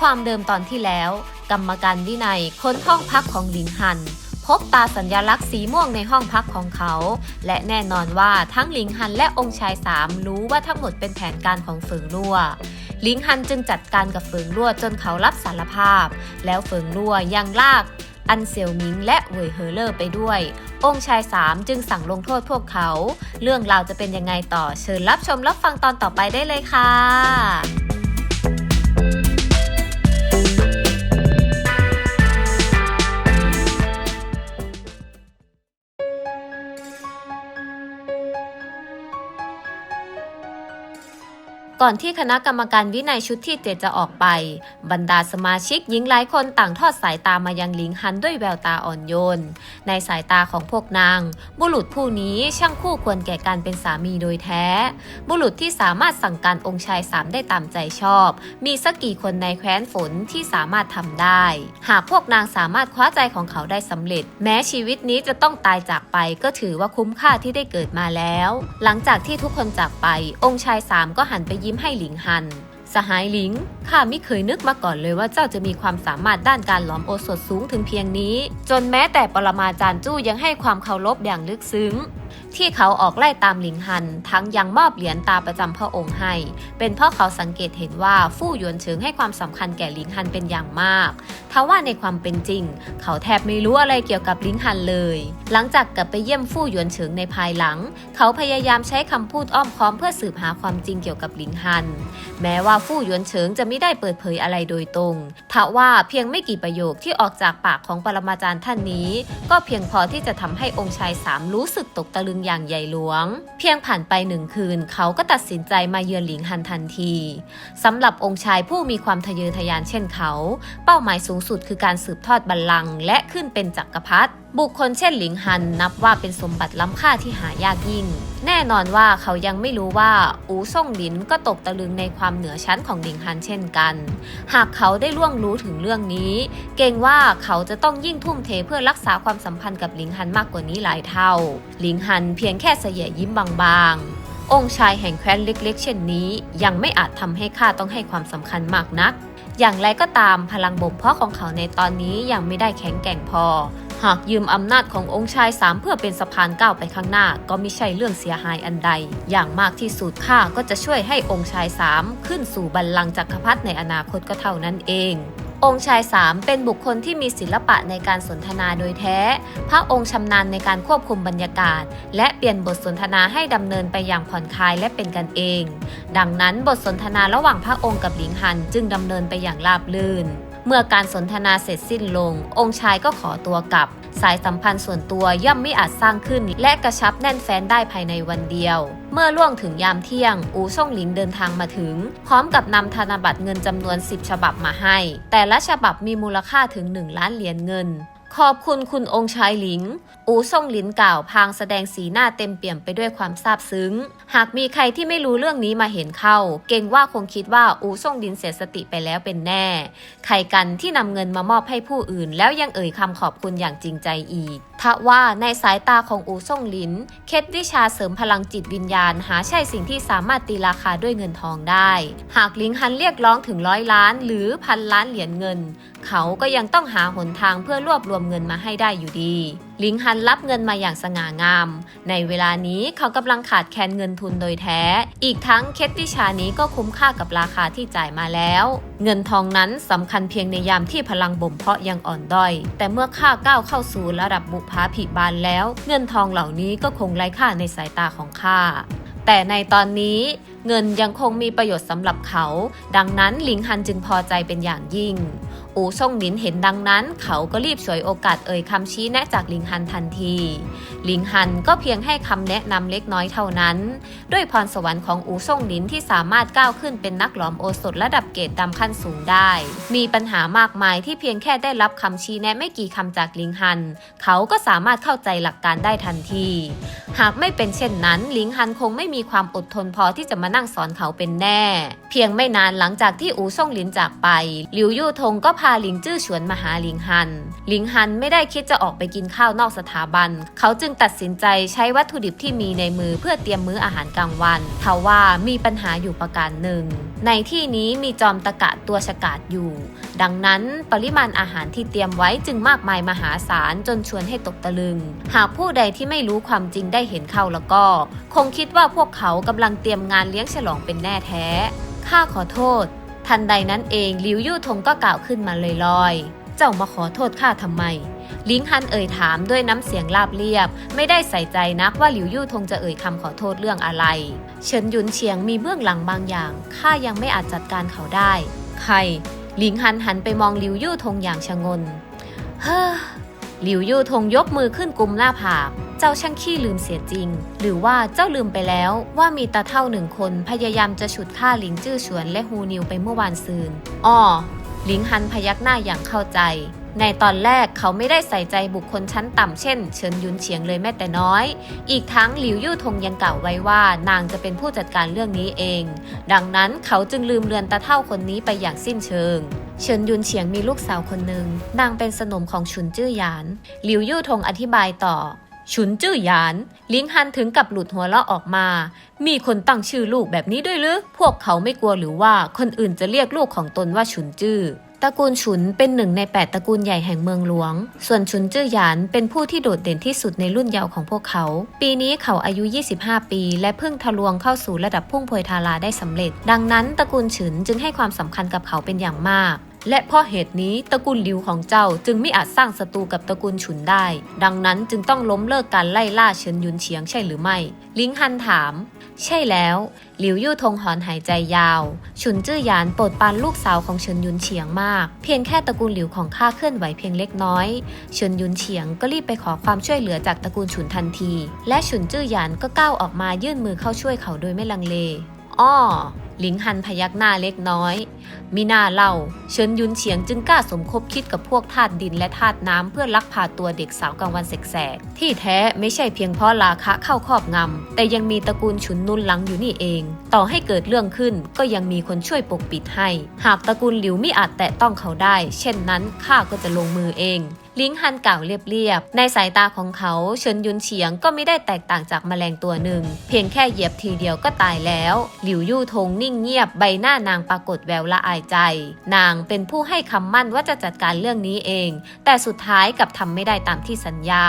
ความเดิมตอนที่แล้ว กรรมการวินัยค้นห้องพักของหลิงฮัน พบตาสัญญลักษณ์สีม่วงในห้องพักของเขา และแน่นอนว่าทั้งหลิงฮันและองค์ชายสามรู้ว่าทั้งหมดเป็นแผนการของเฟิงรั่วหลิงฮันจึงจัดการกับเฟิงรั่วจนเขารับสารภาพ แล้วเฟิงรั่วยังลาก อันเซียวมิงและเวยเฮอเลอร์ไปด้วย องค์ชายสามจึงสั่งลงโทษพวกเขา เรื่องราวจะเป็นยังไงต่อเชิญรับชมรับฟังตอนต่อไปได้เลยค่ะ ก่อนที่คณะกรรมการวินัยชุดที่เจ็ดจะออกไป บรรดาสมาชิกหญิงหลายคนต่างทอดสายตามายังหลิงฮันด้วยแววตาอ่อนโยน ในสายตาของพวกนาง บุรุษผู้นี้ช่างคู่ควรแก่การเป็นสามีโดยแท้ บุรุษที่สามารถสั่งการองค์ชายสามได้ตามใจชอบ มีสักกี่คนในแคว้นฝนที่สามารถทำได้ หากพวกนางสามารถคว้าใจของเขาได้สำเร็จ แม้ชีวิตนี้จะต้องตายจากไปก็ถือว่าคุ้มค่าที่ได้เกิดมาแล้ว หลังจากที่ทุกคนจากไป องค์ชายสามก็หันไปยยิ้มให้หลิงฮัน สหายหลิง ข้าไม่เคยนึกมาก่อนเลยว่าเจ้าจะมีความสามารถด้านการหลอมโอสถสูงถึงเพียงนี้ จนแม้แต่ปรมาจารย์จู้ยังให้ความเคารพอย่างลึกซึ้ง ที่เขาออกไล่ตามหลิงฮัน ทั้งยังมอบเหรียญตาประจำพระองค์ให้ เป็นเพราะเขาสังเกตเห็นว่าฟู่หยวนเฉิงให้ความสำคัญแก่หลิงฮันเป็นอย่างมากทว่าในความเป็นจริง เขาแทบไม่รู้อะไรเกี่ยวกับหลิงฮันเลย หลังจากกลับไปเยี่ยมฟู่หยวนเฉิงในภายหลัง เขาพยายามใช้คำพูดอ้อมค้อมเพื่อสืบหาความจริงเกี่ยวกับหลิงฮัน แม้ว่าฟู่หยวนเฉิงจะไม่ได้เปิดเผยอะไรโดยตรงทว่าเพียงไม่กี่ประโยคที่ออกจากปากของปรมาจารย์ท่านนี้ ก็เพียงพอที่จะทำให้องค์ชายสามรู้สึกตกตะลึงอย่างใหญ่หลวง เพียงผ่านไปหนึ่งคืน เขาก็ตัดสินใจมาเยือนหลิงฮันทันทีสำหรับองค์ชายผู้มีความทะเยอทะยานเช่นเขา เป้าหมายสูงสุดคือการสืบทอดบัลลังก์และขึ้นเป็นจักรพรรดิ บุคคลเช่นหลิงฮันนับว่าเป็นสมบัติล้ำค่าที่หายากยิ่ง แน่นอนว่าเขายังไม่รู้ว่าอูซ่งหลินก็ตกตะลึงในความเหนือชั้นของหลิงฮันเช่นกัน หากเขาได้ล่วงรู้ถึงเรื่องนี้ เกรงว่าเขาจะต้องยิ่งทุ่มเทเพื่อรักษาความสัมพันธ์กับหลิงฮันมากกว่านี้หลายเท่า หลิงฮันเพียงแค่เสยยิ้มบางๆ องค์ชายแห่งแคว้นเล็ก ๆ เช่นนี้ ยังไม่อาจทำให้ข้าต้องให้ความสำคัญมากนัก อย่างไรก็ตามพลังบ่มเพาะของเขาในตอนนี้ยังไม่ได้แข็งแกร่งพอ หากยืมอำนาจขององค์ชายสามเพื่อเป็นสะพานก้าวไปข้างหน้า ก็ไม่ใช่เรื่องเสียหายอันใด อย่างมากที่สุดข้าก็จะช่วยให้องค์ชายสามขึ้นสู่บัลลังก์จักรพรรดิในอนาคตก็เท่านั้นเององค์ชายสามเป็นบุคคลที่มีศิลปะในการสนทนาโดยแท้ พระองค์ชำนาญในการควบคุมบรรยากาศ และเปลี่ยนบทสนทนาให้ดำเนินไปอย่างผ่อนคลายและเป็นกันเอง ดังนั้นบทสนทนาระหว่างพระองค์กับหลิงฮันจึงดำเนินไปอย่างราบรื่น เมื่อการสนทนาเสร็จสิ้นลง องค์ชายก็ขอตัวกลับ สายสัมพันธ์ส่วนตัวย่อมไม่อาจสร้างขึ้น และกระชับแน่นแฟ้นได้ภายในวันเดียว เมื่อล่วงถึงยามเที่ยง อูซ่งหลินเดินทางมาถึง พร้อมกับนำธนบัตรเงินจำนวน 10 ฉบับมาให้ แต่ละฉบับมีมูลค่าถึง 1 ล้านเหรียญเงิน ขอบคุณคุณองค์ชายหลิง อูซ่งหลินกล่าวพางแสดงสีหน้าเต็มเปี่ยมไปด้วยความซาบซึ้ง หากมีใครที่ไม่รู้เรื่องนี้มาเห็นเข้า เก่งว่าคงคิดว่าอูซ่งหลินเสียสติไปแล้วเป็นแน่ ใครกันที่นำเงินมามอบให้ผู้อื่น แล้วยังเอ่ยคำขอบคุณอย่างจริงใจอีกทว่าในสายตาของอูซ่งหลิน เคล็ดวิชาเสริมพลังจิตวิญญาณ หาใช่สิ่งที่สามารถตีราคาด้วยเงินทองได้ หากลิงฮันเรียกร้องถึงร้อยล้าน หรือพันล้านเหรียญเงิน เขาก็ยังต้องหาหนทางเพื่อรวบรวมเงินมาให้ได้อยู่ดี ลิงฮันรับเงินมาอย่างสง่างาม ในเวลานี้เขากำลังขาดแคลนเงินทุนโดยแท้ อีกทั้งเคล็ดวิชานี้ก็คุ้มค่ากับราคาที่จ่ายมาแล้ว เงินทองนั้นสำคัญเพียงในยามที่พลังบ่มเพาะยังอ่อนด้อย แต่เมื่อข้าก้าวเข้าสู่ระดับบุพาภิบาลแล้ว เงินทองเหล่านี้ก็คงไร้ค่าในสายตาของข้าแต่ในตอนนี้ เงินยังคงมีประโยชน์สำหรับเขา ดังนั้นหลิงฮันจึงพอใจเป็นอย่างยิ่ง อูซ่งหลินเห็นดังนั้น เขาก็รีบฉวยโอกาสเอ่ยคำชี้แนะจากหลิงฮันทันทีหลิงฮันก็เพียงให้คำแนะนำเล็กน้อยเท่านั้น ด้วยพรสวรรค์ของอูซ่งหลินที่สามารถก้าวขึ้นเป็นนักหลอมโอสถระดับเกรดดำขั้นสูงได้ มีปัญหามากมายที่เพียงแค่ได้รับคำชี้แนะไม่กี่คำจากหลิงฮัน เขาก็สามารถเข้าใจหลักการได้ทันที หากไม่เป็นเช่นนั้นหลิงฮันคงไม่มีความอดทนพอที่จะมานั่งสอนเขาเป็นแน่ เพียงไม่นานหลังจากที่อูซ่งหลินจากไป หลิวยู่ทงก็พาหลิงจื้อฉวนมาหาหลิงฮัน หลิงฮันไม่ได้คิดจะออกไปกินข้าวนอกสถาบัน เขาจึงตัดสินใจใช้วัตถุดิบที่มีในมือเพื่อเตรียมมื้ออาหารกลางวันทว่ามีปัญหาอยู่ประการหนึ่ง ในที่นี้มีจอมตะกะตัวฉกาจอยู่ ดังนั้นปริมาณอาหารที่เตรียมไว้จึงมากมายมหาศาลจนชวนให้ตกตะลึง หากผู้ใดที่ไม่รู้ความจริงได้เห็นเข้าแล้วก็ คงคิดว่าพวกเขากำลังเตรียมงานเลี้ยงฉลองเป็นแน่แท้ ข้าขอโทษ ทันใดนั้นเองลิวยู่ทงก็กล่าวขึ้นมาลอยๆ เจ้ามาขอโทษข้าทำไม ลิงฮันเอ่ยถามด้วยน้ำเสียงราบเรียบ ไม่ได้ใส่ใจนักว่าหลิวยู่ทงจะเอ่ยคำขอโทษเรื่องอะไร เฉินหยุนเฉียงมีเบื้องหลังบางอย่างข้ายังไม่อาจจัดการเขาได้ ใครหลิงฮันหันไปมองหลิวยู่ทงอย่างชงน เฮ้อหลิวยู่ทงยกมือขึ้นกุมหน้าผาก เจ้าช่างขี้ลืมเสียจริง หรือว่าเจ้าลืมไปแล้วว่ามีตาเท่าหนึ่งคนพยายามจะฉุดฆ่าหลิงจื้อฉวนและฮูนิวไปเมื่อวานซืนอ้อหลิงฮันพยักหน้าอย่างเข้าใจ ในตอนแรกเขาไม่ได้ใส่ใจบุคคลชั้นต่ำเช่น เฉินยุนเฉียงเลยแม้แต่น้อย อีกทั้งหลิวยู่ทงยังกล่าวไว้ว่านางจะเป็นผู้จัดการเรื่องนี้เอง ดังนั้นเขาจึงลืมเลือนตาเท่าคนนี้ไปอย่างสิ้นเชิงเฉินยุนเฉียงมีลูกสาวคนหนึ่ง นางเป็นสนมของฉุนจื้อหยาน หลิวยู่ทงอธิบายต่อ ฉุนจื้อหยาน ลิงฮันถึงกับหลุดหัวเราะออกมา มีคนตั้งชื่อลูกแบบนี้ด้วยหรือ พวกเขาไม่กลัวหรือว่าคนอื่นจะเรียกลูกของตนว่าฉุนจื้อตระกูลฉุนเป็นหนึ่งใน 8ตระกูลใหญ่แห่งเมืองหลวง ส่วนฉุนจื้อหยานเป็นผู้ที่โดดเด่นที่สุดในรุ่นเยาว์ของพวกเขา ปีนี้เขาอายุ 25 ปี และเพิ่งทะลวงเข้าสู่ระดับพุ่งพวยทาราได้สำเร็จ ดังนั้นตระกูลฉุนจึงให้ความสำคัญกับเขาเป็นอย่างมาก และเพราะเหตุนี้ตระกูลหลิวของเจ้าจึงไม่อาจสร้างศัตรูกับตระกูลฉุนได้ ดังนั้นจึงต้องล้มเลิกการไล่ล่าเฉินยุนเฉียงใช่หรือไม่ ลิงฮันถาม ใช่แล้ว หลิวยู่ทงหอนหายใจยาว ฉุนจื้อหยานโปรดปานลูกสาวของเฉินยุนเฉียงมาก เพียงแค่ตระกูลหลิวของข้าเคลื่อนไหวเพียงเล็กน้อย เฉินยุนเฉียงก็รีบไปขอความช่วยเหลือจากตระกูลฉุนทันที และฉุนจื้อหยานก็ก้าวออกมายื่นมือเข้าช่วยเขาโดยไม่ลังเล อ้อหลิงฮันพยักหน้าเล็กน้อย มีหน้าเล่าเฉินยุนเฉียงจึงกล้าสมคบคิดกับพวกทาสดินและทาสน้ำเพื่อลักพาตัวเด็กสาวกลางวันแสกๆ ที่แท้ไม่ใช่เพียงเพราะราคะเข้าครอบงำ แต่ยังมีตระกูลฉุนนุนหลังอยู่นี่เอง ต่อให้เกิดเรื่องขึ้นก็ยังมีคนช่วยปกปิดให้ หากตระกูลหลิวไม่อาจแตะต้องเขาได้ เช่นนั้นข้าก็จะลงมือเอง ลิงฮันกล่าวเรียบๆ ในสายตาของเขาเฉินยุนเฉียงก็ไม่ได้แตกต่างจากแมลงตัวหนึ่ง เพียงแค่เหยียบทีเดียวก็ตายแล้ว หลิวยู่ทงนิ่งเงียบใบหน้านางปรากฏแววละอายใจ นางเป็นผู้ให้คำมั่นว่าจะจัดการเรื่องนี้เอง แต่สุดท้ายกับทำไม่ได้ตามที่สัญญา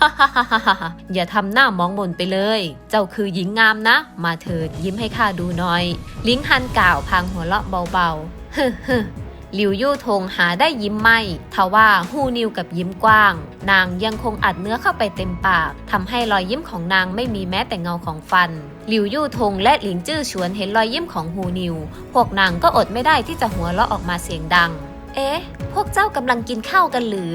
ฮ่าฮ่าฮ่าฮ่าอย่าทำหน้ามองมนไปเลย เจ้าคือหญิงงามนะ มาเถิดยิ้มให้ข้าดูหน่อย ลิงฮันกล่าวพางหัวเราะเบาๆฮึฮ หลิวยู่ทงหาได้ยิ้มไม่ทว่าฮูนิวกับยิ้มกว้าง นางยังคงอัดเนื้อเข้าไปเต็มปากทำให้รอยยิ้มของนางไม่มีแม้แต่เงาของฟัน หลิวยู่ทงและหลิงจื้อชวนเห็นรอยยิ้มของฮูนิว พวกนางก็อดไม่ได้ที่จะหัวเราะออกมาเสียงดัง เอ๊ะ พวกเจ้ากำลังกินข้าวกันหรือ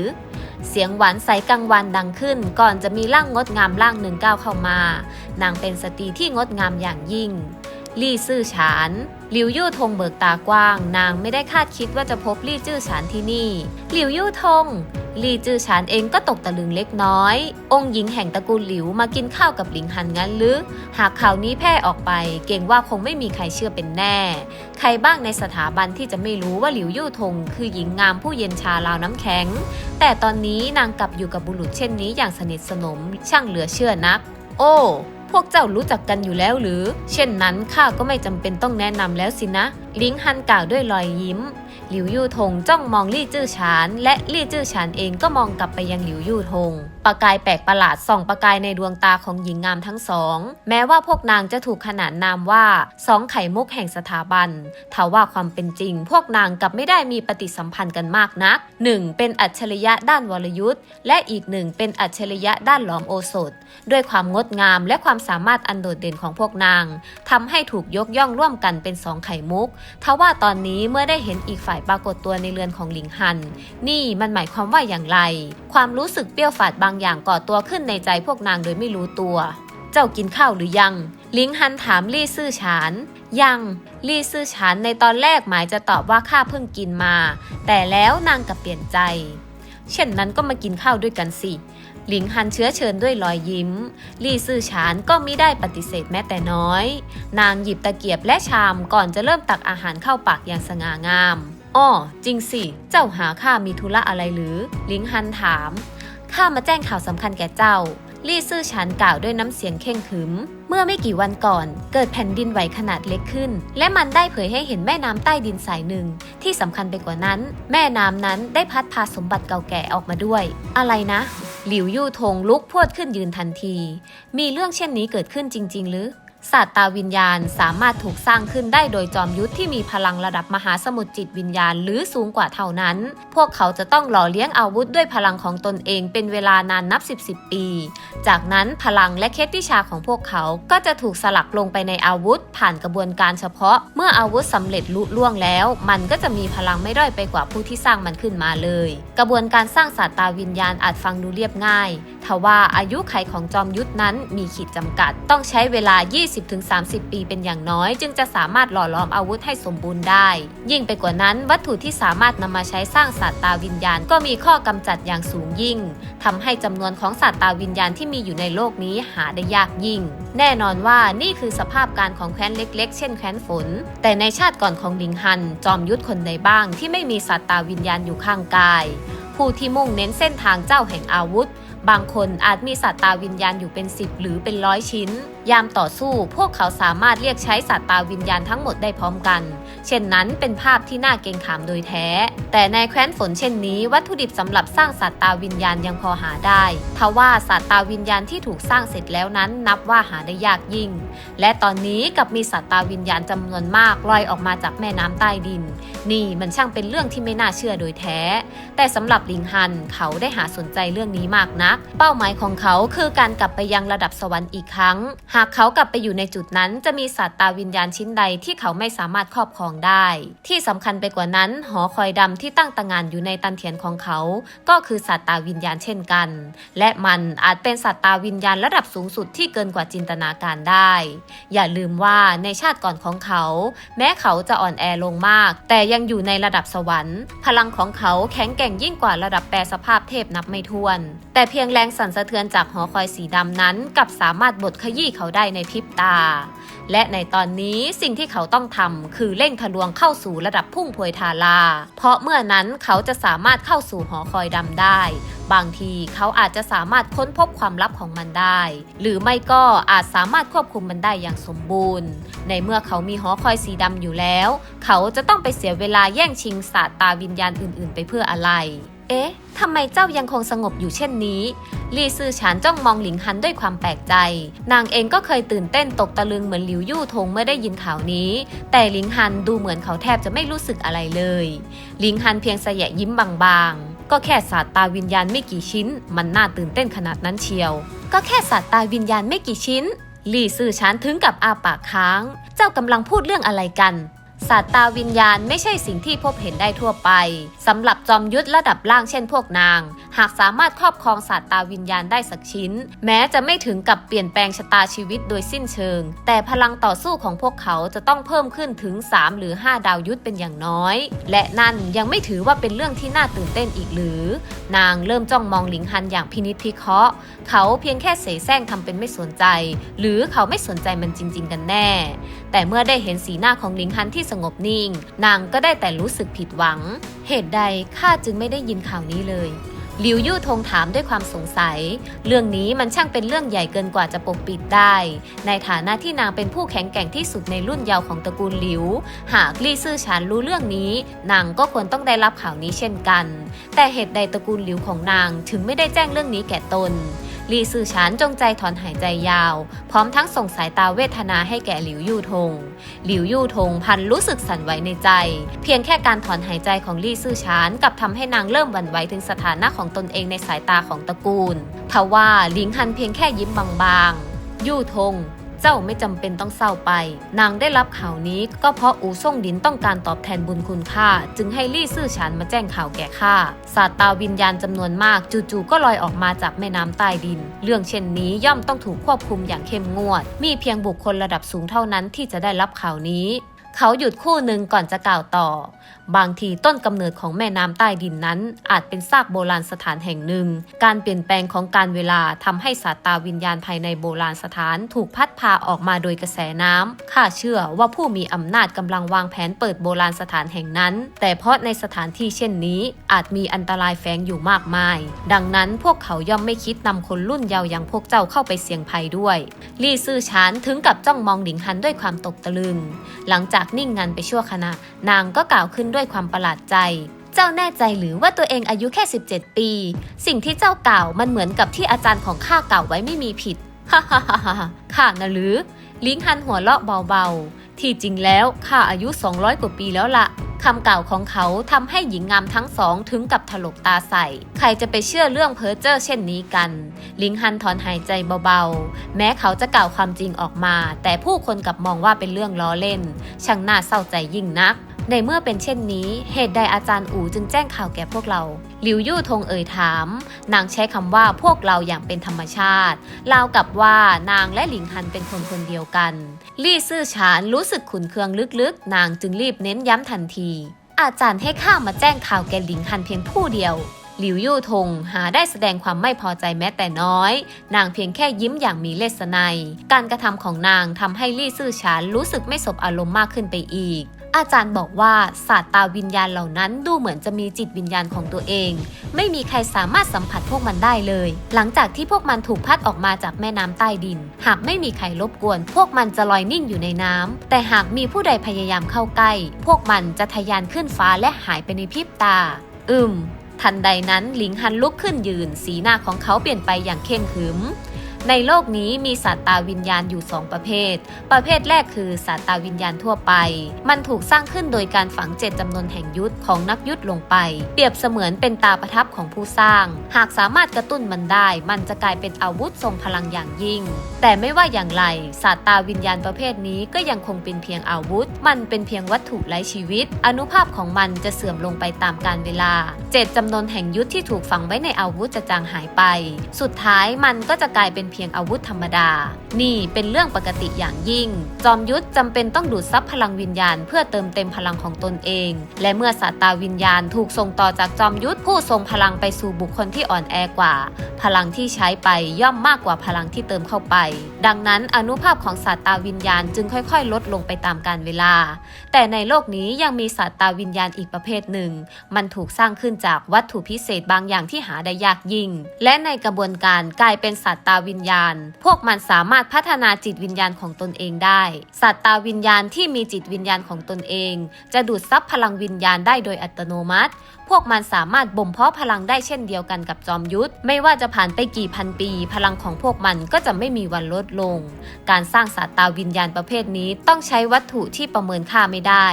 เสียงหวานใสกังวานดังขึ้น ก่อนจะมีร่างงดงามร่างหนึ่งก้าวเข้ามา นางเป็นสตรีที่งดงามอย่างยิ่ง ลี่ซื่อฉาน หลิวยู่ทงเบิกตากว้าง นางไม่ได้คาดคิดว่าจะพบลี่จื้อฉานที่นี่ หลิวยู่ทงลี่จื้อฉานเองก็ตกตะลึงเล็กน้อย องค์หญิงแห่งตระกูลหลิวมากินข้าวกับหลิงฮันงั้นหรือ หากข่าวนี้แพร่ออกไป เก่งว่าคงไม่มีใครเชื่อเป็นแน่ ใครบ้างในสถาบันที่จะไม่รู้ว่าหลิวยู่ทง คือหญิงงามผู้เย็นชาลาวน้ำแข็ง แต่ตอนนี้นางกลับอยู่กับบุรุษเช่นนี้อย่างสนิทสนมช่างเหลือเชื่อนัก โอ้ พวกเจ้ารู้จักกันอยู่แล้วหรือ เช่นนั้นข้าก็ไม่จำเป็นต้องแนะนำแล้วสินะ ลิงฮันกล่าวด้วยรอยยิ้ม หลิวยู่ทงจ้องมองลี่จื้อฉาน และลี่จื้อฉานเองก็มองกลับไปยังหลิวยู่ทง ประกายแปลกประหลาดส่องประกายในดวงตาของหญิงงามทั้งสอง แม้ว่าพวกนางจะถูกขนานนามว่าสองไข่มุกแห่งสถาบันทว่าความเป็นจริง พวกนางกับไม่ได้มีปฏิสัมพันธ์กันมากนักหนึ่งเป็นอัจฉริยะด้านวรยุทธ์และอีกหนึ่งเป็นอัจฉริยะด้านหลอมโอสถ ด้วยความงดงามและความสามารถอันโดดเด่นของพวกนางทำให้ถูกยกย่องร่วมกันเป็นสองไข่มุกทว่าตอนนี้เมื่อได้เห็นอีกฝ่ายปรากฏตัวในเรือนของหลิงฮัน นี่มันหมายความว่าอย่างไร ความรู้สึกเปรี้ยวฝาดบางอย่างก่อตัวขึ้นในใจพวกนางโดยไม่รู้ตัว เจ้ากินข้าวหรือยังหลิงฮันถามลี่ซื่อฉาน ยัง ลี่ซื่อฉานในตอนแรกหมายจะตอบว่าข้าเพิ่งกินมา แต่แล้วนางกลับเปลี่ยนใจ เช่นนั้นก็มากินข้าวด้วยกันสิ หลิงฮันเชื้อเชิญด้วยรอยยิ้ม ลี่ซื่อฉานก็มิได้ปฏิเสธแม้แต่น้อย นางหยิบตะเกียบและชามก่อนจะเริ่มตักอาหารเข้าปากอย่างสง่างาม อ้อจริงสิ เจ้าหาข้ามีธุระอะไรหรือ ลิงฮันถาม ข้ามาแจ้งข่าวสำคัญแก่เจ้า ลี่ซื่อฉันกล่าวด้วยน้ำเสียงเข่งขึม เมื่อไม่กี่วันก่อน เกิดแผ่นดินไหวขนาดเล็กขึ้น และมันได้เผยให้เห็นแม่น้ำใต้ดินสายหนึ่ง ที่สำคัญไปกว่านั้น แม่น้ำนั้นได้พัดพาสมบัติเก่าแก่ออกมาด้วย อะไรนะ หลิวยู่ทงลุกพวดขึ้นยืนทันที มีเรื่องเช่นนี้เกิดขึ้นจริง ๆ หรือ ศาสตราวิญญาณสามารถถูกสร้างขึ้นได้โดยจอมยุทธที่มีพลังระดับมหาสมุทรจิตวิญญาณหรือสูงกว่าเท่านั้น พวกเขาจะต้องหล่อเลี้ยงอาวุธด้วยพลังของตนเองเป็นเวลานานนับ 10 10ปี จากนั้นพลังและเคล็ดวิชาของพวกเขาก็จะถูกสลักลงไปในอาวุธ ผ่านกระบวนการเฉพาะ เมื่ออาวุธสำเร็จลุล่วงแล้ว มันก็จะมีพลังไม่ด้อยไปกว่าผู้ที่สร้างมันขึ้นมาเลย กระบวนการสร้างศาสตราวิญญาณอาจฟังดูเรียบง่ายทว่าอายุไขของจอมยุทธนั้นมีขีดจำกัด ต้องใช้เวลา 20-30 ปีเป็นอย่างน้อย จึงจะสามารถหล่อหลอมอาวุธให้สมบูรณ์ได้ ยิ่งไปกว่านั้น วัตถุที่สามารถนำมาใช้สร้างศาสตาวิญญาณ ก็มีข้อกำจัดอย่างสูงยิ่งทำให้จำนวนของศาสตาวิญญาณที่มีอยู่ในโลกนี้หาได้ยากยิ่ง แน่นอนว่านี่คือสภาพการของแคว้นเล็ก ๆ เช่นแคว้นฝน แต่ในชาติก่อนของลิงฮัน จอมยุทธคนใดบ้างที่ไม่มีศาสตาวิญญาณอยู่ข้างกาย ผู้ที่มุ่งเน้นเส้นทางเจ้าแห่งอาวุธ บางคนอาจมีสัตตาวิญญาณอยู่เป็น 10 หรือเป็นร้อยชิ้น ยามต่อสู้พวกเขาสามารถเรียกใช้สัตตาวิญญาณทั้งหมดได้พร้อมกัน เช่นนั้นเป็นภาพที่น่าเกรงขามโดยแท้ แต่ในแคว้นฝนเช่นนี้ วัตถุดิบสำหรับสร้างสัตตาวิญญาณยังพอหาได้ ทว่าสัตตาวิญญาณที่ถูกสร้างเสร็จแล้วนั้นนับว่าหาได้ยากยิ่ง และตอนนี้กับมีสัตตาวิญญาณจำนวนมากลอยออกมาจากแม่น้ำใต้ดิน นี่มันช่างเป็นเรื่องที่ไม่น่าเชื่อโดยแท้ แต่สำหรับลิงฮันเขาได้หาสนใจเรื่องนี้มากนัก เป้าหมายของเขาคือการกลับไปยังระดับสวรรค์อีกครั้ง หากเขากลับไปอยู่ในจุดนั้น จะมีสัตว์ตาวิญญาณชิ้นใดที่เขาไม่สามารถครอบครองได้ ที่สำคัญไปกว่านั้น หอคอยดำที่ตั้งตางานอยู่ในตันเถียนของเขา ก็คือสัตว์ตาวิญญาณเช่นกัน และมันอาจเป็นสัตว์ตาวิญญาณระดับสูงสุดที่เกินกว่าจินตนาการได้ อย่าลืมว่าในชาติก่อนของเขา แม้เขาจะอ่อนแอลงมาก แต่ยังอยู่ในระดับสวรรค์ พลังของเขาแข็งแกร่งยิ่งกว่าระดับแปรสภาพเทพนับไม่ถ้วน แต่เพียงแรงสั่นสะเทือนจากหอคอยสีดำนั้นกับสามารถบดขยี้เขาได้ในพริบตา และในตอนนี้สิ่งที่เขาต้องทำคือเร่งทะลวงเข้าสู่ระดับพุ่งพวยทาราเพราะเมื่อนั้นเขาจะสามารถเข้าสู่หอคอยดำได้ บางทีเขาอาจจะสามารถค้นพบความลับของมันได้ หรือไม่ก็อาจสามารถควบคุมมันได้อย่างสมบูรณ์ ในเมื่อเขามีหอคอยสีดำอยู่แล้ว เขาจะต้องไปเสียเวลาแย่งชิงศาสตร์ตาวิญญาณอื่น ๆ ไปเพื่ออะไร เอ๊ะ ทำไมเจ้ายังคงสงบอยู่เช่นนี้ ลี่ซื่อฉานจ้องมองหลิงฮันด้วยความแปลกใจ นางเองก็เคยตื่นเต้นตกตะลึงเหมือนหลิวยู่ทงเมื่อได้ยินข่าวนี้ แต่หลิงฮันดูเหมือนเขาแทบจะไม่รู้สึกอะไรเลย หลิงฮันเพียงแสยะยิ้มบางๆ ก็แค่ศาสตร์ตาวิญญาณไม่กี่ชิ้น มันน่าตื่นเต้นขนาดนั้นเชียว ก็แค่ศาสตร์ตาวิญญาณไม่กี่ชิ้น ลี่ซื่อฉานถึงกับอาปากค้าง เจ้ากำลังพูดเรื่องอะไรกัน ศาสตาวิญญาณไม่ใช่สิ่งที่พบเห็นได้ทั่วไปสำหรับจอมยุทธระดับล่างเช่นพวกนาง หากสามารถครอบครองศาสตาวิญญาณได้สักชิ้น แม้จะไม่ถึงกับเปลี่ยนแปลงชะตาชีวิตโดยสิ้นเชิง แต่พลังต่อสู้ของพวกเขาจะต้องเพิ่มขึ้นถึง 3 หรือ 5 ดาวยุทธเป็นอย่างน้อย และนั่นยังไม่ถือว่าเป็นเรื่องที่น่าตื่นเต้นอีกหรือ นางเริ่มจ้องมองหลิงฮันอย่างพินิจพิเคราะห์เขาเพียงแค่เสแสร้งทำเป็นไม่สนใจ หรือเขาไม่สนใจมันจริง ๆ กันแน่ แต่เมื่อได้เห็นสีหน้าของหลิงฮันที่สงบนิ่ง นางก็ได้แต่รู้สึกผิดหวัง เหตุใดข้าจึงไม่ได้ยินข่าวนี้เลยหลิวยู่ทงถามด้วยความสงสัย เรื่องนี้มันช่างเป็นเรื่องใหญ่เกินกว่าจะปกปิดได้ ในฐานะที่นางเป็นผู้แข็งแกร่งที่สุดในรุ่นเยาว์ของตระกูลหลิว หากลี่ซื่อฉานรู้เรื่องนี้ นางก็ควรต้องได้รับข่าวนี้เช่นกัน แต่เหตุใดตระกูลหลิวของนางถึงไม่ได้แจ้งเรื่องนี้แก่ตน ลี่ซื่อฉานจงใจถอนหายใจยาว พร้อมทั้งส่งสายตาเวทนาให้แก่หลิวยู่ทง หลิวยู่ทงพันรู้สึกสั่นไหวในใจ เพียงแค่การถอนหายใจของลี่ซื่อฉานกับทำให้นางเริ่มหวั่นไหวถึงสถานะของตนเองในสายตาของตระกูล ทว่าหลิงฮันเพียงแค่ยิ้มบางๆยู่ทง เจ้าไม่จำเป็นต้องเศร้าไป นางได้รับข่าวนี้ก็เพราะอูซ่งดินต้องการตอบแทนบุญคุณข้าจึงให้ลี่ซื่อฉานมาแจ้งข่าวแก่ข้าศาสตาวิญญาณจำนวนมากจู่ๆก็ลอยออกมาจากแม่น้ำใต้ดิน เรื่องเช่นนี้ย่อมต้องถูกควบคุมอย่างเข้มงวด มีเพียงบุคคลระดับสูงเท่านั้นที่จะได้รับข่าวนี้ เขาหยุดคู่หนึ่งก่อนจะกล่าวต่อ บางทีต้นกำเนิดของแม่น้ำใต้ดินนั้น อาจเป็นซากโบราณสถานแห่งหนึ่ง การเปลี่ยนแปลงของการเวลาทำให้สาตาวิญญาณภายในโบราณสถานถูกพัดพาออกมาโดยกระแสน้ำข้าเชื่อว่าผู้มีอำนาจกำลังวางแผนเปิดโบราณสถานแห่งนั้น แต่เพราะในสถานที่เช่นนี้อาจมีอันตรายแฝงอยู่มากมาย ดังนั้นพวกเขาย่อมไม่คิดนำคนรุ่นเยาว์อย่างพวกเจ้าเข้าไปเสี่ยงภัยด้วย ลี่ซื่อชานถึงกับจ้องมองหลิงฮันด้วยความตกตะลึง หลังจากนิ่งงันไปชั่วขณะ นางก็กล่าวขึ้นด้วยความประหลาดใจ เจ้าแน่ใจหรือว่าตัวเองอายุแค่ 17 ปี สิ่งที่เจ้ากล่าวมันเหมือนกับที่อาจารย์ของข้ากล่าวไว้ไม่มีผิด ฮ่าฮ่าฮ่าฮ่าข้านะหรือ ลิงฮันหัวเราะเบาๆ ที่จริงแล้วข้าอายุ 200 กว่าปีแล้วละคำกล่าวของเขาทำให้หญิงงามทั้งสองถึงกับถลกตาใส่ ใครจะไปเชื่อเรื่องเพ้อเจ้อเช่นนี้กัน ลิงฮันถอนหายใจเบาๆ แม้เขาจะกล่าวความจริงออกมา แต่ผู้คนกลับมองว่าเป็นเรื่องล้อเล่น ช่างน่าเศร้าใจยิ่งนัก ในเมื่อเป็นเช่นนี้ เหตุใดอาจารย์อูจึงแจ้งข่าวแก่พวกเรา หลิวยู่ทงเอ่ยถาม นางใช้คำว่าพวกเราอย่างเป็นธรรมชาติราวกับว่านางและหลิงฮันเป็นคนคนเดียวกัน ลี่ซื่อฉานรู้สึกขุนเคืองลึกๆ นางจึงรีบเน้นย้ำทันที อาจารย์ให้ข้ามาแจ้งข่าวแก่หลิงฮันเพียงผู้เดียวหลิวยู่ทงหาได้แสดงความไม่พอใจแม้แต่น้อย นางเพียงแค่ยิ้มอย่างมีเลสไนการกระทำของนางทำให้ลี่ซื่อฉานรู้สึกไม่สบอารมณ์มากขึ้นไปอีก อาจารย์บอกว่าศาสตาวิญญาณเหล่านั้นดูเหมือนจะมีจิตวิญญาณของตัวเอง ไม่มีใครสามารถสัมผัสพวกมันได้เลย หลังจากที่พวกมันถูกพัดออกมาจากแม่น้ำใต้ดิน หากไม่มีใครรบกวน พวกมันจะลอยนิ่งอยู่ในน้ำแต่หากมีผู้ใดพยายามเข้าใกล้ พวกมันจะทะยานขึ้นฟ้าและหายไปในพริบตา อืมทันใดนั้นหลิงฮันลุกขึ้นยืน สีหน้าของเขาเปลี่ยนไปอย่างเข้มขึม ในโลกนี้มีสัตตาวิญญาณอยู่ 2 ประเภท ประเภทแรกคือสัตตาวิญญาณทั่วไป มันถูกสร้างขึ้นโดยการฝังเจตจำนวนแห่งยุทธของนักยุทธลงไป เปรียบเสมือนเป็นตาประทับของผู้สร้าง หากสามารถกระตุ้นมันได้ มันจะกลายเป็นอาวุธทรงพลังอย่างยิ่ง แต่ไม่ว่าอย่างไรสัตตาวิญญาณประเภทนี้ก็ยังคงเป็นเพียงอาวุธ มันเป็นเพียงวัตถุไร้ชีวิต อนุภาพของมันจะเสื่อมลงไปตามกาลเวลา เจตจำนวนแห่งยุทธที่ถูกฝังไว้ในอาวุธจะจางหายไป สุดท้ายมันก็จะกลายเป็นเพียงอาวุธธรรมดา นี่เป็นเรื่องปกติอย่างยิ่ง จอมยุทธจำเป็นต้องดูดซับพลังวิญญาณ เพื่อเติมเต็มพลังของตนเอง และเมื่อสัตตาวิญญาณถูกส่งต่อจากจอมยุทธผู้ทรงพลังไปสู่บุคคลที่อ่อนแอกว่า พลังที่ใช้ไปย่อมมากกว่าพลังที่เติมเข้าไป ดังนั้นอนุภาพของสัตตาวิญญาณจึงค่อยๆ ลดลงไปตามกาลเวลา แต่ในโลกนี้ยังมีสัตตาวิญญาณอีกประเภทหนึ่ง มันถูกสร้างขึ้นจากวัตถุพิเศษบางอย่างที่หาได้ยากยิ่ง และในกระบวนการกลายเป็นสัตตาวิญญาณ พวกมันสามารถพัฒนาจิตวิญญาณของตนเองได้ สัตตาวิญญาณที่มีจิตวิญญาณของตนเอง จะดูดซับพลังวิญญาณได้โดยอัตโนมัติ พวกมันสามารถบ่มเพาะพลังได้เช่นเดียวกันกับจอมยุทธ ไม่ว่าจะผ่านไปกี่พันปี พลังของพวกมันก็จะไม่มีวันลดลง การสร้างสัตตาวิญญาณประเภทนี้ต้องใช้วัตถุที่ประเมินค่าไม่ได้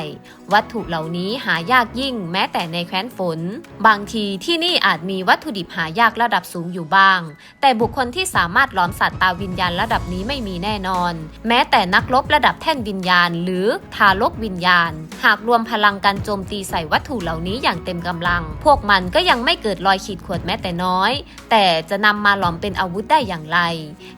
วัตถุเหล่านี้หายากยิ่งแม้แต่ในแคว้นฝน บางทีที่นี่อาจมีวัตถุดิบหายากระดับสูงอยู่บ้าง แต่บุคคลที่สามารถล้อมสัตว์ตาวิญญาณระดับนี้ไม่มีแน่นอน แม้แต่นักรบระดับแท่นวิญญาณ หรือทารกวิญญาณ หากรวมพลังการโจมตีใส่วัตถุเหล่านี้อย่างเต็มกำลัง พวกมันก็ยังไม่เกิดรอยขีดข่วนแม้แต่น้อย แต่จะนำมาหลอมเป็นอาวุธได้อย่างไร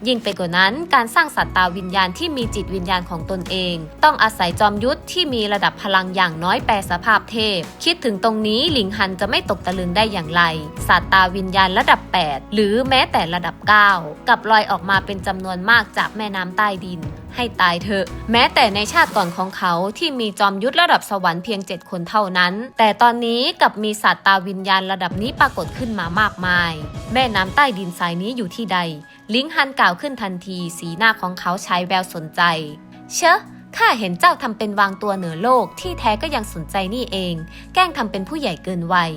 ยิ่งไปกว่านั้นการสร้างสัตว์ตาวิญญาณที่มีจิตวิญญาณของตนเอง ต้องอาศัยจอมยุทธที่มีระดับพลังอย่างน้อยแปรสภาพเทพ คิดถึงตรงนี้หลิงฮันจะไม่ตกตะลึงได้อย่างไรสัตตาวิญญาณระดับ 8 หรือแม้แต่ระดับ 9 กับลอยออกมาเป็นจำนวนมากจากแม่น้ำใต้ดิน ให้ตายเถอะ แม้แต่ในชาติก่อนของเขาที่มีจอมยุทธระดับสวรรค์เพียง 7 คนเท่านั้น แต่ตอนนี้กับมีสัตตาวิญญาณระดับนี้ปรากฏขึ้นมามากมาย แม่น้ำใต้ดินสายนี้อยู่ที่ใด ลิงฮันกล่าวขึ้นทันที สีหน้าของเขาใช้แววสนใจ เชอะ ข้าเห็นเจ้าทำเป็นวางตัวเหนือโลกที่แท้ก็ยังสนใจนี่เอง แกล้งทำเป็นผู้ใหญ่เกินวัย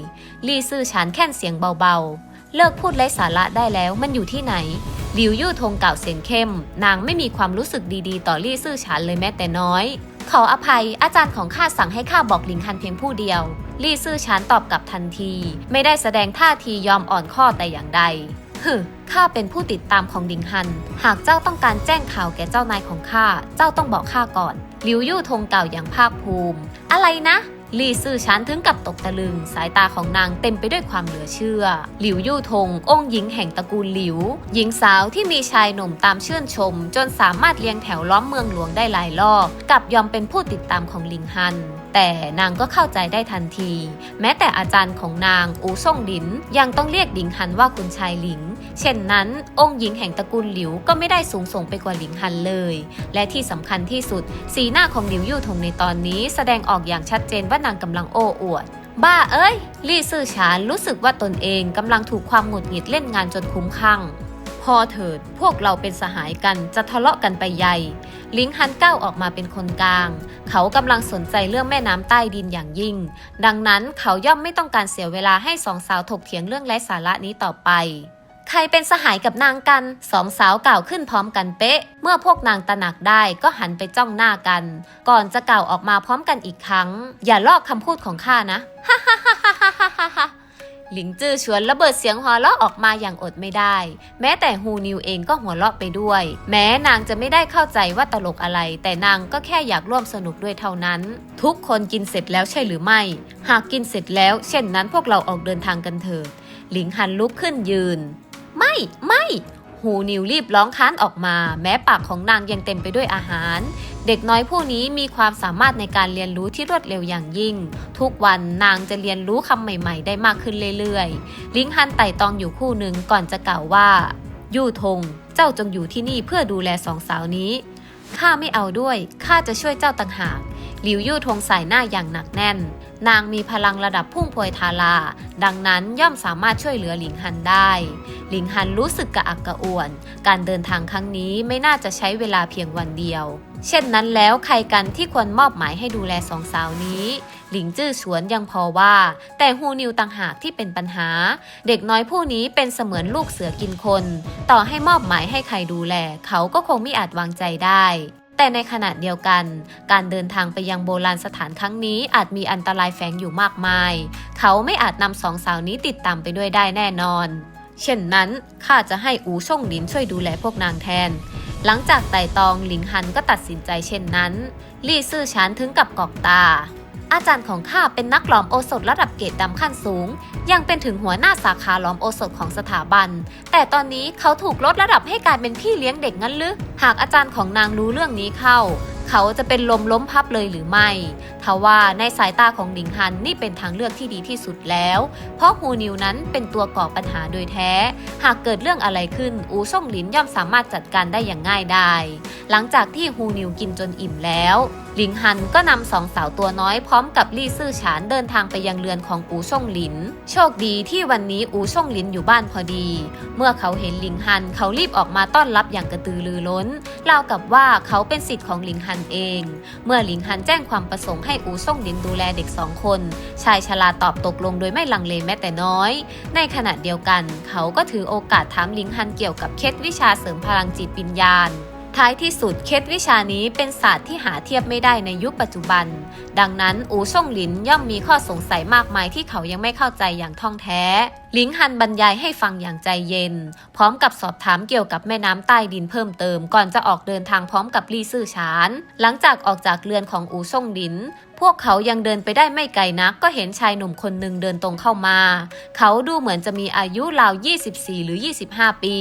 ลี่ซื่อฉานแค่นเสียงเบาๆ เลิกพูดไร้สาระได้แล้วมันอยู่ที่ไหนหลิวยู่ทงกล่าวเสียงเข้ม นางไม่มีความรู้สึกดีๆ ต่อลี่ซื่อฉานเลยแม้แต่น้อย ขออภัยอาจารย์ของข้าสั่งให้ข้าบอกลิงคันเพียงผู้เดียว ลี่ซื่อฉานตอบกลับทันที ไม่ได้แสดงท่าทียอมอ่อนข้อแต่อย่างใด ฮึข้าเป็นผู้ติดตามของดิงฮัน หากเจ้าต้องการแจ้งข่าวแก่เจ้านายของข้า เจ้าต้องบอกข้าก่อนหลิวยู่ทงกล่าวอย่างภาคภูมิ อะไรนะลี่ซื่อชันถึงกับตกตะลึง สายตาของนางเต็มไปด้วยความเหลือเชื่อ หลิวยู่ทง องค์หญิงแห่งตระกูลหลิว หญิงสาวที่มีชายหนุ่มตามชื่นชม จนสามารถเลี้ยงแถวล้อมเมืองหลวงได้หลายรอบกับยอมเป็นผู้ติดตามของลิงฮัน แต่นางก็เข้าใจได้ทันที แม้แต่อาจารย์ของนางอูซ่งหลิน ยังต้องเรียกหลิงฮันว่าคุณชายหลิง เช่นนั้น องค์หญิงแห่งตระกูลหลิวก็ไม่ได้สูงส่งไปกว่าหลิงฮันเลย และที่สำคัญที่สุด สีหน้าของหลิวยู่ทงในตอนนี้ แสดงออกอย่างชัดเจนว่านางกำลังโอ้อวดบ้าเอ้ย ลี่ซื่อฉานรู้สึกว่าตนเองกำลังถูกความหงุดหงิดเล่นงานจนคุ้มข้าง พอเถิด พวกเราเป็นสหายกันจะทะเลาะกันไปใหญ่ ลิงฮันก้าวออกมาเป็นคนกลาง เขากำลังสนใจเรื่องแม่น้ำใต้ดินอย่างยิ่ง ดังนั้นเขาย่อมไม่ต้องการเสียเวลาให้สองสาวถกเถียงเรื่องไร้สาระนี้ต่อไปใครเป็นสหายกับนางกัน สองสาวกล่าวขึ้นพร้อมกันเป๊ะ เมื่อพวกนางตระหนักได้ก็หันไปจ้องหน้ากัน ก่อนจะกล่าวออกมาพร้อมกันอีกครั้ง อย่าลอกคำพูดของข้านะฮ่าฮ่าฮ่าฮ่าฮ่า หลิงจื้อชวนระเบิดเสียงหัวเราะออกมาอย่างอดไม่ได้ แม้แต่ฮูนิวเองก็หัวเราะไปด้วย แม้นางจะไม่ได้เข้าใจว่าตลกอะไร แต่นางก็แค่อยากร่วมสนุกด้วยเท่านั้น ทุกคนกินเสร็จแล้วใช่หรือไม่ หากกินเสร็จแล้ว เช่นนั้นพวกเราออกเดินทางกันเถิดหลิงฮันลุกขึ้นยืน ไม่ไม่ ฮูนิวรีบร้องค้านออกมา แม้ปากของนางยังเต็มไปด้วยอาหาร เด็กน้อยผู้นี้มีความสามารถในการเรียนรู้ที่รวดเร็วอย่างยิ่ง ทุกวันนางจะเรียนรู้คำใหม่ๆ ได้มากขึ้นเรื่อยๆ ลิงฮันไต่ตองอยู่คู่หนึ่งก่อนจะกล่าวว่า ยู่ทง เจ้าจงอยู่ที่นี่เพื่อดูแลสองสาวนี้ข้าไม่เอาด้วยข้าจะช่วยเจ้าต่างหากหลิวยู่ทงใส่หน้าอย่างหนักแน่น นางมีพลังระดับพุ่งพวยทารา ดังนั้นย่อมสามารถช่วยเหลือหลิงฮันได้ หลิงฮันรู้สึกกระอักกระอ่วน การเดินทางครั้งนี้ไม่น่าจะใช้เวลาเพียงวันเดียว เช่นนั้นแล้วใครกันที่ควรมอบหมายให้ดูแลสองสาวนี้ หลิงจื้อฉวนยังพอว่า แต่ฮูนิวต่างหากที่เป็นปัญหา เด็กน้อยผู้นี้เป็นเสมือนลูกเสือกินคน ต่อให้มอบหมายให้ใครดูแล เขาก็คงไม่อาจวางใจได้ แต่ในขณะเดียวกัน การเดินทางไปยังโบราณสถานครั้งนี้อาจมีอันตรายแฝงอยู่มากมาย เขาไม่อาจนำสองสาวนี้ติดตามไปด้วยได้แน่นอน เช่นนั้นข้าจะให้อูช่งหลินช่วยดูแลพวกนางแทน หลังจากไต่ตองหลิงฮันก็ตัดสินใจเช่นนั้น ลี่ซื่อชานถึงกับกอกตา อาจารย์ของข้าเป็นนักหลอมโอสถระดับเกรดดำขั้นสูง ยังเป็นถึงหัวหน้าสาขาหลอมโอสถของสถาบัน แต่ตอนนี้เขาถูกลดระดับให้กลายเป็นพี่เลี้ยงเด็กงั้นหรือหากอาจารย์ของนางรู้เรื่องนี้เข้า เขาจะเป็นลมล้มพับเลยหรือไม่ทว่าในสายตาของหลิงฮันนี่เป็นทางเลือกที่ดีที่สุดแล้ว เพราะฮูนิวนั้นเป็นตัวก่อปัญหาโดยแท้ หากเกิดเรื่องอะไรขึ้น อูซ่งหลินย่อมสามารถจัดการได้อย่างง่ายดายหลังจากที่ฮูนิวกินจนอิ่มแล้วหลิงฮันก็นำสองสาวตัวน้อยพร้อมกับลี่ซื่อฉานเดินทางไปยังเรือนของอูช่งหลิน โชคดีที่วันนี้อูช่งหลินอยู่บ้านพอดี เมื่อเขาเห็นหลิงฮันเขารีบออกมาต้อนรับอย่างกระตือรือร้นราวกับว่าเขาเป็นสิทธิ์ของหลิงฮันเอง เมื่อหลิงฮันแจ้งความประสงค์ให้อูซ่งหลินดูแลเด็กสองคน ชายชราตอบตกลงโดยไม่ลังเลแม้แต่น้อย ในขณะเดียวกัน เขาก็ถือโอกาสถามหลิงฮันเกี่ยวกับเคล็ดวิชาเสริมพลังจิตวิญญาณ ท้ายที่สุดเคล็ดวิชานี้เป็นศาสตร์ที่หาเทียบไม่ได้ในยุคปัจจุบัน ดังนั้นอูช่งหลินย่อมมีข้อสงสัยมากมายที่เขายังไม่เข้าใจอย่างท่องแท้หลิงฮันบรรยายให้ฟังอย่างใจเย็น พร้อมกับสอบถามเกี่ยวกับแม่น้ำใต้ดินเพิ่มเติม ก่อนจะออกเดินทางพร้อมกับลี่ซื่อฉาน หลังจากออกจากเรือนของอูช่งหลิน วกเขายังเดินไปได้ไม่ไกลนัก ก็เห็นชายหนุ่มคนหนึ่งเดินตรงเข้ามา เขาดูเหมือนจะมีอายุราว 24 หรือ 25 ปี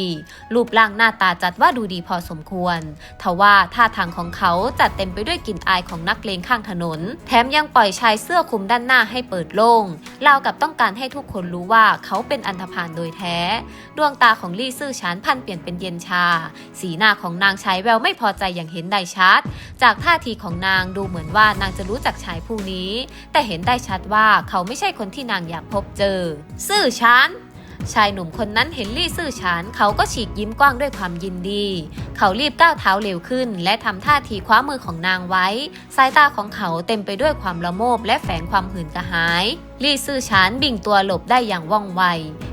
รูปร่างหน้าตาจัดว่าดูดีพอสมควร ทว่าท่าทางของเขาจัดเต็มไปด้วยกลิ่นอายของนักเลงข้างถนน แถมยังปล่อยชายเสื้อคลุมด้านหน้าให้เปิดโล่งราวกับต้องการให้ทุกคนรู้ว่าเขาเป็นอันธพาลโดยแท้ ดวงตาของลี่ซื่อชานพันเปลี่ยนเป็นเย็นชา สีหน้าของนางใช้แววไม่พอใจอย่างเห็นได้ชัด จากท่าทีของนางดูเหมือนว่านางจะรู้จักชายผู้นี้ แต่เห็นได้ชัดว่าเขาไม่ใช่คนที่นางอยากพบเจอ ซื่อชาน ชายหนุ่มคนนั้นเห็นลี่ซื่อฉานเขาก็ฉีกยิ้มกว้างด้วยความยินดี เขารีบก้าวเท้าเร็วขึ้น และทำท่าทีคว้ามือของนางไว้ สายตาของเขาเต็มไปด้วยความละโมบและแฝงความหื่นกระหาย ลี่ซื่อฉานบิ่งตัวหลบได้อย่างว่องไว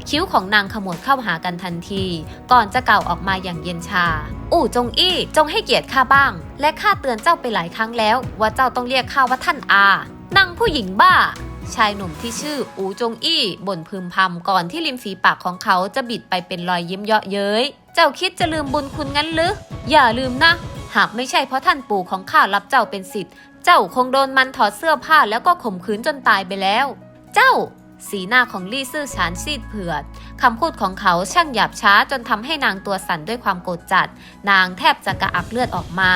คิ้วของนางขมวดเข้าหากันทันที ก่อนจะกล่าวออกมาอย่างเย็นชา อู่จงอี้จงให้เกียรติข้าบ้าง และข้าเตือนเจ้าไปหลายครั้งแล้ว ว่าเจ้าต้องเรียกข้าว่าท่านอา นางผู้หญิงบ้า ชายหนุ่มที่ชื่ออูจงอี้บ่นพึมพำก่อนที่ริมฝีปากของเขาจะบิดไปเป็นรอยยิ้มเยาะเย้ย เจ้าคิดจะลืมบุญคุณงั้นหรือ อย่าลืมนะ หากไม่ใช่เพราะท่านปู่ของข้ารับเจ้าเป็นสิทธิ์ เจ้าคงโดนมันถอดเสื้อผ้าแล้วก็ข่มขืนจนตายไปแล้ว เจ้า สีหน้าของลี่ซื่อฉานซีดเผือดคำพูดของเขาช่างหยาบช้าจนทำให้นางตัวสั่นด้วยความโกรธจัด นางแทบจะกระอักเลือดออกมา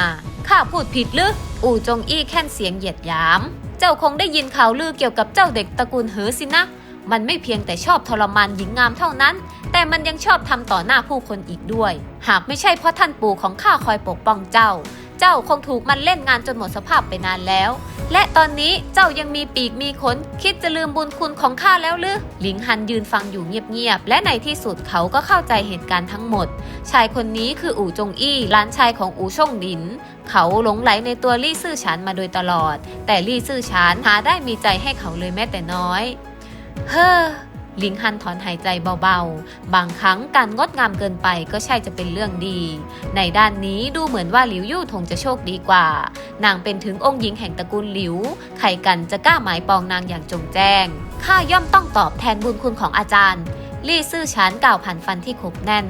ข้าพูดผิดหรือ อู่จงอี้แค่นเสียงเหยียดหยาม เจ้าคงได้ยินข่าวลือเกี่ยวกับเจ้าเด็กตระกูลเหอสินะ มันไม่เพียงแต่ชอบทรมานหญิงงามเท่านั้น แต่มันยังชอบทำต่อหน้าผู้คนอีกด้วย หากไม่ใช่เพราะท่านปู่ของข้าคอยปกป้องเจ้า เจ้าคงถูกมันเล่นงานจนหมดสภาพไปนานแล้ว และตอนนี้เจ้ายังมีปีกมีขน คิดจะลืมบุญคุณของข้าแล้วหรือหลิงฮันยืนฟังอยู่เงียบๆและในที่สุดเขาก็เข้าใจเหตุการณ์ทั้งหมด ชายคนนี้คืออู่จงอี้หล้านชายของอู่ช่งหลิน เขาหลงไหลในตัวลี่ซื่อฉานมาโดยตลอด แต่ลี่ซื่อฉานหาได้มีใจให้เขาเลยแม้แต่น้อย เฮ้อลิงฮันถอนหายใจเบาๆ บางครั้งการงดงามเกินไปก็ใช่จะเป็นเรื่องดี ในด้านนี้ดูเหมือนว่าหลิวยู่ถงจะโชคดีกว่า นางเป็นถึงองค์หญิงแห่งตระกูลหลิว ใครกันจะกล้าหมายปองนางอย่างจงแจ้ง ข้าย่อมต้องตอบแทนบุญคุณของอาจารย์ ลี่ซื่อฉานกล่าวผ่านฟันที่ขบแน่น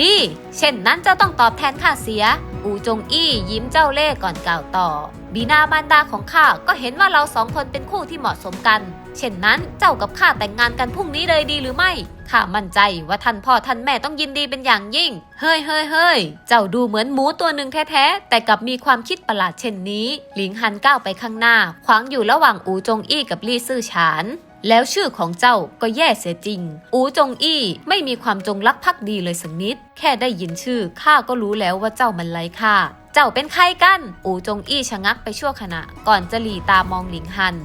ดี เช่นนั้นจ้าต้องตอบแทนข้าเสีย อูจงอี้ยิ้มเจ้าเล่ห์ก่อนกล่าวต่อ บีนาบานดาของข้าก็เห็นว่าเราสองคนเป็นคู่ที่เหมาะสมกัน เช่นนั้นเจ้ากับข้าแต่งงานกันพรุ่งนี้เลยดีหรือไม่ข้ามั่นใจว่าท่านพ่อท่านแม่ต้องยินดีเป็นอย่างยิ่ง เฮ้ยเฮ้ยเฮ้ยเจ้าดูเหมือนหมูตัวหนึ่งแท้ๆ แต่กลับมีความคิดประหลาดเช่นนี้ หลิงฮันก้าวไปข้างหน้า ขวางอยู่ระหว่างอูจงอี้กับลี่ซื่อฉาน แล้วชื่อของเจ้าก็แย่เสียจริง อูจงอี้ไม่มีความจงรักภักดีเลยสักนิด แค่ได้ยินชื่อข้าก็รู้แล้วว่าเจ้ามันไร้ค่าเจ้าเป็นใครกัน อูจงอี้ชะงักไปชั่วขณะ ก่อนจะหลีตามองหลิงฮัน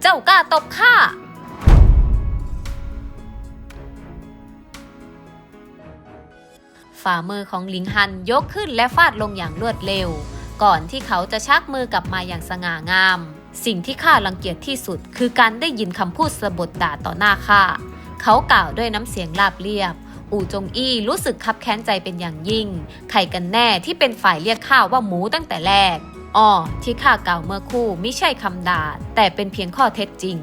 เจ้ากล้าตบข้า ฝ่ามือของหลิงฮันยกขึ้นและฟาดลงอย่างรวดเร็ว ก่อนที่เขาจะชักมือกลับมาอย่างสง่างาม สิ่งที่ข้ารังเกียจที่สุด คือการได้ยินคำพูดสบทด่าต่อหน้าข้าเขากล่าวด้วยน้ำเสียงราบเรียบ อู่จงอี้รู้สึกคับแค้นใจเป็นอย่างยิ่ง ใครกันแน่ที่เป็นฝ่ายเรียกข้าว่าหมูตั้งแต่แรกอ้อที่ข้ากล่าวเมื่อคู่ไม่ใช่คำด่าแต่เป็นเพียงข้อเท็จจริง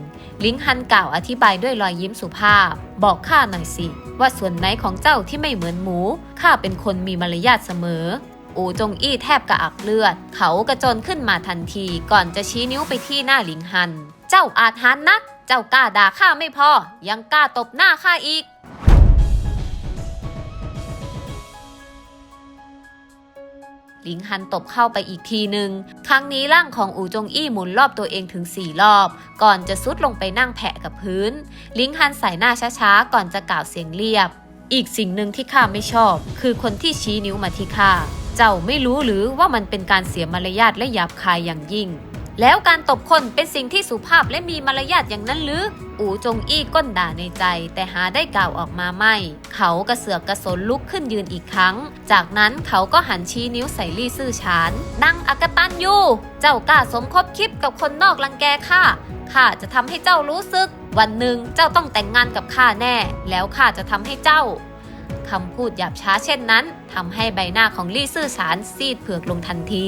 ลิงฮันกล่าวอธิบายด้วยรอยยิ้มสุภาพ บอกข้าหน่อยสิ ว่าส่วนไหนของเจ้าที่ไม่เหมือนหมูข้าเป็นคนมีมารยาทเสมอ อูจงอี้แทบกระอักเลือด เขากระโจนขึ้นมาทันทีก่อนจะชี้นิ้วไปที่หน้าหลิงฮัน เจ้าอาจหารนัก เจ้ากล้าด่าข้าไม่พอ ยังกล้าตบหน้าข้าอีกหลิงฮันตบเข้าไปอีกทีหนึ่ง ครั้งนี้ร่างของอูจงอี้หมุนรอบตัวเองถึง4รอบ ก่อนจะซุดลงไปนั่งแผะกับพื้น ลิงฮันใส่หน้าช้าๆ ก่อนจะกล่าวเสียงเรียบ อีกสิ่งหนึ่งที่ข้าไม่ชอบ คือคนที่ชี้นิ้วมาที่ข้า เจ้าไม่รู้หรือว่ามันเป็นการเสียมารยาทและหยาบคายอย่างยิ่ง แล้วการตบคนเป็นสิ่งที่สุภาพและมีมารยาทอย่างนั้นหรือ อูจงอี้ก้นด่าในใจ แต่หาได้กล่าวออกมาไม่ เขากระเสือกกระสนลุกขึ้นยืนอีกครั้ง จากนั้นเขาก็หันชี้นิ้วใส่ลี่ซื่อฉานนังอากตันยูเจ้ากล้าสมคบคิดกับคนนอกรังแกข้าข้าจะทำให้เจ้ารู้สึก วันหนึ่งเจ้าต้องแต่งงานกับข้าแน่ แล้วข้าจะทำให้เจ้า คำพูดหยาบช้าเช่นนั้นทำให้ใบหน้าของลี่ซื่อฉานซีดเผือกลงทันที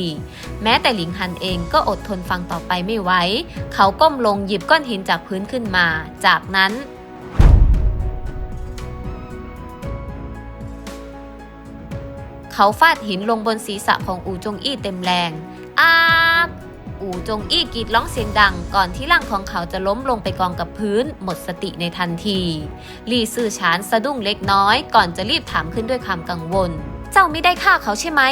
แม้แต่หลิงฮันเองก็อดทนฟังต่อไปไม่ไหวเขาก้มลงหยิบก้อนหินจากพื้นขึ้นมา จากนั้นเขาฟาดหินลงบนศีรษะของอูจงอี้เต็มแรง อา อูจงอี้กรีดร้องเสียงดัง ก่อนที่ร่างของเขาจะล้มลงไปกองกับพื้น หมดสติในทันที ลี่ซื่อฉานสะดุ้งเล็กน้อย ก่อนจะรีบถามขึ้นด้วยความกังวล เจ้าไม่ได้ฆ่าเขาใช่ไหม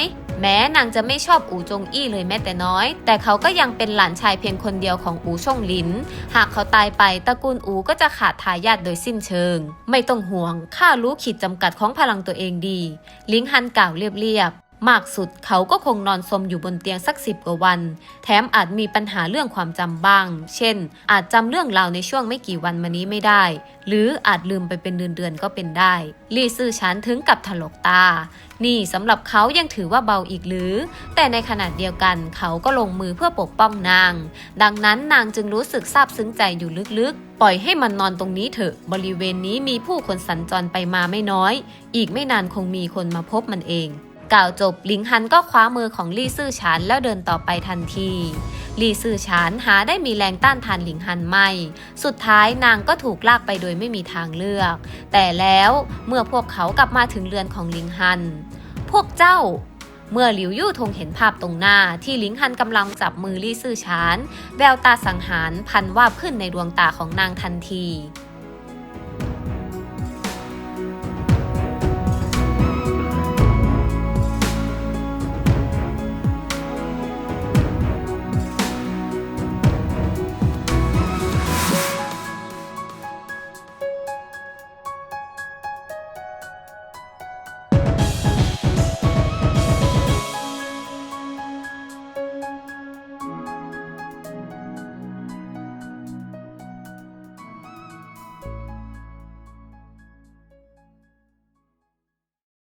แม้นางจะไม่ชอบอูจงอี้เลยแม้แต่น้อย แต่เขาก็ยังเป็นหลานชายเพียงคนเดียวของอูช่งลิน หากเขาตายไปตระกูลอูก็จะขาดทายาทโดยสิ้นเชิง ไม่ต้องห่วงข้ารู้ขีดจำกัดของพลังตัวเองดี ลิงฮันกล่าวเรียบๆ มากสุดเขาก็คงนอนสมอยู่บนเตียงสักสิบกว่าวัน แถมอาจมีปัญหาเรื่องความจำบ้าง เช่น อาจจำเรื่องราวในช่วงไม่กี่วันมานี้ไม่ได้ หรืออาจลืมไปเป็นเดือนๆก็เป็นได้ ลี่ซื่อฉันถึงกับถลกตา นี่สำหรับเขายังถือว่าเบาอีกหรือ แต่ในขณะเดียวกันเขาก็ลงมือเพื่อปกป้องนาง ดังนั้นนางจึงรู้สึกซาบซึ้งใจอยู่ลึกๆปล่อยให้มันนอนตรงนี้เถอะ บริเวณนี้มีผู้คนสัญจรไปมาไม่น้อย อีกไม่นานคงมีคนมาพบมันเอง กล่าวจบลิงฮันก็คว้ามือของลี่ซื่อฉานแล้วเดินต่อไปทันทีลีซื่อฉานหาได้มีแรงต้านทานหลิงฮันไม่ สุดท้ายนางก็ถูกลากไปโดยไม่มีทางเลือก แต่แล้วเมื่อพวกเขากลับมาถึงเรือนของหลิงฮัน พวกเจ้า เมื่อหลิวยู่ทงเห็นภาพตรงหน้าที่หลิงฮันกำลังจับมือลี่ซื่อฉาน แววตาสังหารพันวาบขึ้นในดวงตาของนางทันที